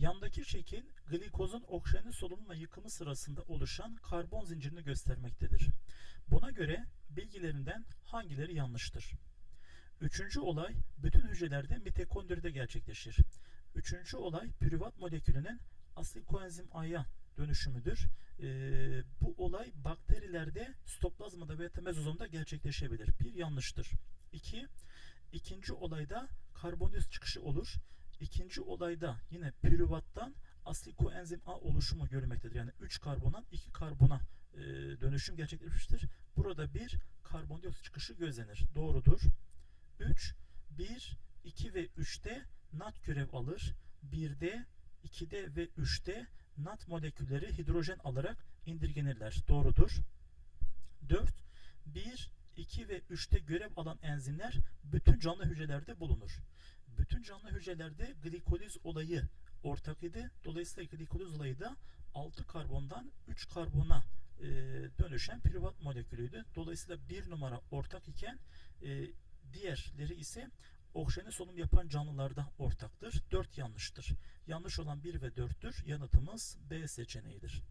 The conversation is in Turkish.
Yandaki şekil glikozun oksijenli solunumla yıkımı sırasında oluşan karbon zincirini göstermektedir. Buna göre bilgilerinden hangileri yanlıştır? Üçüncü olay bütün hücrelerde mitokondride gerçekleşir. Üçüncü olay pürüvat molekülünün asil koenzim A'ya dönüşümüdür. Ee, bu olay bakterilerde stoplazmada ve mezozomda gerçekleşebilir. Bir yanlıştır. İki, ikinci olayda karbondioksit çıkışı olur. İkinci olayda yine pürüvattan asil koenzim A oluşumu görülmektedir. Yani 3 karbondan 2 karbona e, dönüşüm gerçekleşmiştir. Burada bir karbondioksit çıkışı gözlenir. Doğrudur. 3, 1, 2 ve 3'te nat görev alır. 1'de, 2'de ve 3'te nat molekülleri hidrojen alarak indirgenirler. Doğrudur. 4, 1, 2 ve 3'te görev alan enzimler bütün canlı hücrelerde bulunur. Bütün canlı hücrelerde glikoliz olayı ortak idi. Dolayısıyla glikoliz olayı da 6 karbondan 3 karbona e, dönüşen pürüvat molekülüydü. Dolayısıyla bir numara ortak iken e, diğerleri ise oksijeni solunum yapan canlılarda ortaktır. 4 yanlıştır. Yanlış olan 1 ve 4'tür. Yanıtımız B seçeneğidir.